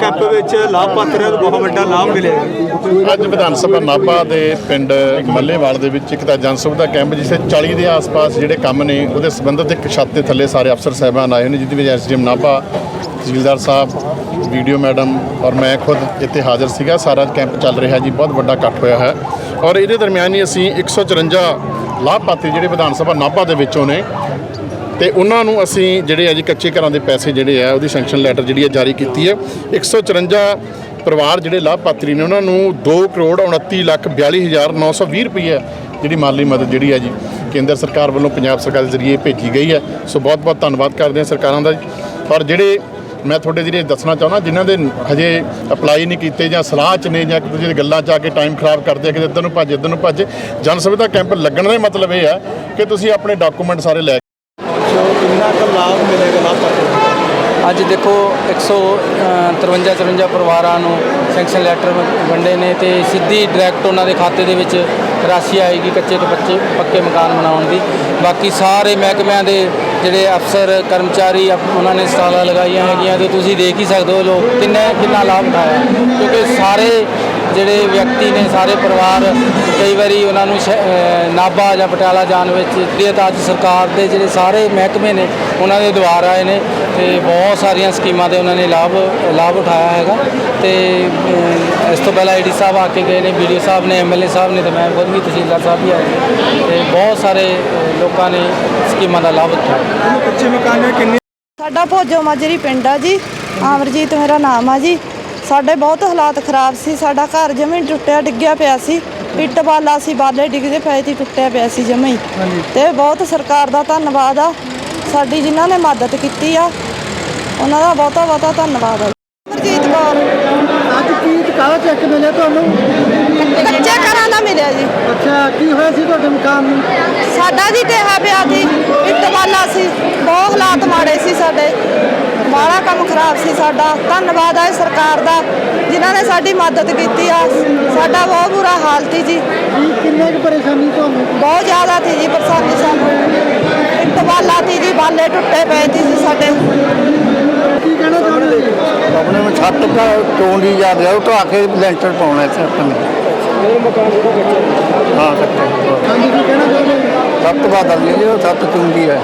Camp ਵਿੱਚ ਲਾਭਪਾਤਰੀਆਂ ਨੂੰ ਬਹੁਤ ਵੱਡਾ ਲਾਭ ਮਿਲਿਆ। ਅੱਜ ਵਿਧਾਨ ਸਭਾ ਨਾਭਾ ਦੇ ਪਿੰਡ ਮੱਲੇਵਾਲ ਦੇ ਵਿੱਚ ਇੱਕ ਤਾਂ ਜਨ ਸੁਵਿਧਾ ਕੈਂਪ ਜਿਸੇ 40 ਦੇ ਆਸ-ਪਾਸ ਜਿਹੜੇ ਕੰਮ ਨੇ, ਉਹਦੇ ਸੰਬੰਧਿਤ ਇੱਕ ਛੱਤ ਦੇ ਥੱਲੇ ਸਾਰੇ ਅਫਸਰ ਸਾਹਿਬਾਨ ਆਏ ਨੇ, ਜਿਹਦੇ ਵਿੱਚ ਐਸਡੀਐਮ ਨਾਭਾ, ਤਹਿਸੀਲਦਾਰ ਸਾਹਿਬ, ਵੀਡੀਓ ਮੈਡਮ ਔਰ ਮੈਂ ਖੁਦ ਇੱਥੇ ਹਾਜ਼ਰ ਸੀਗਾ। ਸਾਰਾ ਕੈਂਪ ਚੱਲ ਰਿਹਾ ਜੀ, ਬਹੁਤ ਵੱਡਾ ਇਕੱਠ ਹੋਇਆ ਹੈ। ਔਰ ਇਹਦੇ ਦਰਮਿਆਨ ਹੀ ਅਸੀਂ 154 ਲਾਭਪਾਤਰੀ ਜਿਹੜੇ ਵਿਧਾਨ ਸਭਾ ਨਾਭਾ ਦੇ ਵਿੱਚੋਂ ਨੇ ਤੇ ਉਹਨਾਂ ਨੂੰ ਅਸੀਂ ਜਿਹੜੇ ਆ ਜੀ ਕੱਚੇ ਘਰਾਂ ਦੇ ਪੈਸੇ ਜਿਹੜੇ ਆ, ਉਹਦੀ ਸੈਂਕਸ਼ਨ ਲੈਟਰ ਜਿਹੜੀ ਹੈ ਜਾਰੀ ਕੀਤੀ ਹੈ 154 ਪਰਿਵਾਰ ਜਿਹੜੇ ਲਾਭਪਾਤਰੀ ਨੇ, ਉਹਨਾਂ ਨੂੰ 2 ਕਰੋੜ 29 ਲੱਖ 42 ਹਜ਼ਾਰ 920 ਰੁਪਏ ਜਿਹੜੀ ਮਾਲੀ ਮਦਦ ਜਿਹੜੀ ਹੈ ਜੀ ਕੇਂਦਰ ਸਰਕਾਰ ਵੱਲੋਂ ਪੰਜਾਬ ਸਰਕਾਰ ਦੇ ਜ਼ਰੀਏ ਭੇਜੀ ਗਈ ਹੈ ਸੋ ਬਹੁਤ ਬਹੁਤ ਧੰਨਵਾਦ ਕਰਦੇ ਹਾਂ ਸਰਕਾਰਾਂ ਦਾ ਜੀ। ਔਰ ਜਿਹੜੇ ਮੈਂ ਤੁਹਾਡੇ ਜਿਹੜੇ ਦੱਸਣਾ ਚਾਹੁੰਦਾ, ਜਿਨ੍ਹਾਂ ਦੇ ਹਜੇ ਅਪਲਾਈ ਨਹੀਂ ਕੀਤੇ ਜਾਂ ਸਲਾਹ ਚ ਨੇ ਜਾਂ ਇੱਕ ਗੱਲਾਂ ਚ ਆ ਕੇ ਟਾਈਮ ਖਰਾਬ ਕਰਦੇ ਆ ਕਿ ਇੱਧਰ ਨੂੰ ਭੱਜ, ਇੱਧਰ ਨੂੰ ਭੱਜ, ਜਨ ਸੁਵਿਧਾ ਕੈਂਪ ਲੱਗਣ ਦਾ ਹੀ ਮਤਲਬ ਇਹ ਹੈ ਕਿ ਤੁਸੀਂ ਆਪਣੇ ਡਾਕੂਮੈਂਟ ਸਾਰੇ ਲੈ ਕਿੰਨਾ ਕੁ ਲਾਭ ਮਿਲੇਗਾ ਲਾਭਪਾਤਰੀਆਂ ਨੂੰ ਅੱਜ ਦੇਖੋ 153 53 ਪਰਿਵਾਰਾਂ ਨੂੰ ਸੈਂਕਸ਼ਨ ਲੈਟਰ ਵੰਡੇ ਨੇ ਤੇ ਸਿੱਧੀ ਡਾਇਰੈਕਟ ਉਹਨਾਂ ਦੇ ਖਾਤੇ ਦੇ ਵਿੱਚ ਰਾਸ਼ੀ ਆਏਗੀ ਕੱਚੇ ਤੋਂ ਪੱਚੇ ਪੱਕੇ ਮਕਾਨ ਬਣਾਉਣ ਦੀ। ਬਾਕੀ ਸਾਰੇ ਮਹਿਕਮਿਆਂ ਦੇ ਜਿਹੜੇ ਅਫਸਰ, ਕਰਮਚਾਰੀ ਅਪ- ਉਹਨਾਂ ਨੇ ਸਟਾਲਾਂ ਲਗਾਈਆਂ ਹੈਗੀਆਂ ਤੇ ਤੁਸੀਂ ਦੇਖ ਹੀ ਸਕਦੇ ਹੋ ਲੋਕ ਕਿੰਨੇ, ਕਿੰਨਾ ਲਾਭ ਉਠਾਇਆ। ਕਿਉਂਕਿ ਸਾਰੇ ਜਿਹੜੇ ਵਿਅਕਤੀ ਨੇ, ਸਾਰੇ ਪਰਿਵਾਰ ਕਈ ਵਾਰੀ ਉਹਨਾਂ ਨੂੰ ਸ਼ਹਿ- ਨਾਭਾ ਜਾਂ ਪਟਿਆਲਾ ਜਾਣ ਵਿੱਚ ਜਿਹੜੀ ਤਾਂ ਅੱਜ ਸਰਕਾਰ ਦੇ ਜਿਹੜੇ ਸਾਰੇ ਮਹਿਕਮੇ ਨੇ ਉਹਨਾਂ ਦੇ ਦੁਆਰ ਆਏ ਨੇ ਤੇ ਬਹੁਤ ਸਾਰੀਆਂ ਸਕੀਮਾਂ ਦੇ ਉਹਨਾਂ ਨੇ ਲਾਭ ਲਾਭ ਉਠਾਇਆ ਹੈਗਾ। ਤੇ ਇਸ ਤੋਂ ਪਹਿਲਾਂ ਈਡੀ ਸਾਹਿਬ ਆ ਕੇ ਗਏ ਨੇ ਵੀਡੀਓ ਸਾਹਿਬ ਨੇ ਐਮਐਲਏ ਸਾਹਿਬ ਨੇ ਤੇ ਮੈਂ ਖੁਦ ਵੀ ਤਹਿਸੀਲਦਾਰ ਸਾਹਿਬ ਵੀ ਆਏ ਨੇ। ਤੇ ਬਹੁਤ ਸਾਰੇ ਲੋਕਾਂ ਨੇ ਸਕੀਮਾਂ ਦਾ ਲਾਭ ਉਠਾਇਆ। ਕੱਚੇ ਮਕਾਨ ਕਿੰਨੇ? ਸਾਡਾ ਭੋਜੋ ਮਾਜਰੀ ਪਿੰਡ ਆ ਜੀ। ਅਮਰਜੀਤ ਮੇਰਾ ਨਾਮ ਆ ਜੀ। ਸਾਡੇ ਬਹੁਤ ਹਾਲਾਤ ਖਰਾਬ ਸੀ। ਸਾਡਾ ਘਰ ਜਮੀ ਟੁੱਟਿਆ ਡਿੱਗਿਆ ਪਿਆ ਸੀ। ਇੱਟ ਬਾਲਾ ਸੀ ਬਾਲੇ ਡਿੱਗਦੇ ਪਏ ਸੀ ਟੁੱਟਿਆ ਪਿਆ ਸੀ ਜਮੀ ਤੇ ਬਹੁਤ ਸਰਕਾਰ ਦਾ ਧੰਨਵਾਦ ਆ। ਸਾਡੀ ਜਿਨ੍ਹਾਂ ਨੇ ਮਦਦ ਕੀਤੀ ਆ ਉਹਨਾਂ ਦਾ ਬਹੁਤਾ ਬਹੁਤਾ ਧੰਨਵਾਦ ਆ। ਅਮਰਜੀਤ ਕੌਰ। ਅੱਜ ਕੀ ਕਾਹਦਾ ਚੈੱਕ ਮਿਲਿਆ ਤੁਹਾਨੂੰ? ਕੱਚੇ ਘਰਾਂ ਦਾ ਮਿਲਿਆ ਜੀ। ਅੱਛਾ ਕੀ ਹੋਇਆ ਸੀ ਤੁਹਾਡੇ ਮਕਾਨ ਨੂੰ? ਸਾਡਾ ਜੀ ਢੇਹਾ ਪਿਆ ਸੀ ਇੱਟ ਬਾਲਾ ਸੀ ਬਹੁਤ ਹਾਲਾਤ ਮਾੜੇ ਸੀ ਸਾਡੇ। ਬਾਹਲਾ ਕੰਮ ਖਰਾਬ ਸੀ ਸਾਡਾ। ਧੰਨਵਾਦ ਇਸ ਸਰਕਾਰ ਦਾ ਜਿਨ੍ਹਾਂ ਨੇ ਸਾਡੀ ਮਦਦ ਕੀਤੀ ਆ। ਸਾਡਾ ਬਹੁਤ ਬੁਰਾ ਹਾਲ ਸੀ ਜੀ। ਕਿੰਨੇ ਕੁ ਪਰੇਸ਼ਾਨੀ ਤੁਹਾਨੂੰ? ਬਹੁਤ ਜ਼ਿਆਦਾ ਸੀ ਜੀ ਪਰੇਸ਼ਾਨੀ ਸੀ ਜੀ ਬਾਲੇ ਟੁੱਟੇ ਪਏ ਸੀ ਜੀ ਸਾਡੇ। ਕੀ ਕਹਿਣਾ ਚਾਹੁੰਦੇ ਜੀ ਆਪਣੇ ਨੂੰ ਛੱਤ ਦਾ ਦੀ ਜਾ ਰਿਹਾ ਉਹ ਢਾ ਕੇ ਲੈਂਟਰ ਪਾਉਣਾ ਇੱਥੇ ਆਪਣੇ। ਹਾਂ ਕੱਟੇ ਹਾਂਜੀ ਕੀ ਕਹਿਣਾ ਚਾਹੁੰਦੇ ਜੀ ਸੱਤ ਬਾਦਲ ਜੀ ਉਹ ਸੱਤ ਚੁੰਦੀ ਹੈ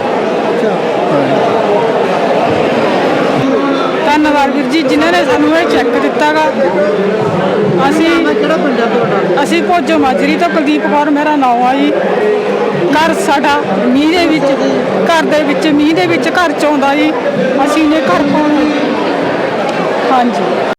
ਧੰਨਵਾਦ ਵੀਰ ਜੀ ਜਿਨ੍ਹਾਂ ਨੇ ਸਾਨੂੰ ਇਹ ਚੈੱਕ ਦਿੱਤਾਗਾ। ਅਸੀਂ ਕਿਹੜਾ ਅਸੀਂ ਭੋਜੋ ਮਾਜਰੀ ਤੋਂ ਕੁਲਦੀਪ ਕੌਰ ਮੇਰਾ ਨਾਮ ਆ ਜੀ। ਘਰ ਸਾਡਾ ਮੀਂਹ ਦੇ ਵਿੱਚ, ਘਰ ਦੇ ਵਿੱਚ, ਮੀਂਹ ਦੇ ਵਿੱਚ ਘਰ ਚ ਆਉਂਦਾ ਜੀ ਅਸੀਂ ਨੇ ਘਰ ਪਾਉਣਾ। ਹਾਂਜੀ।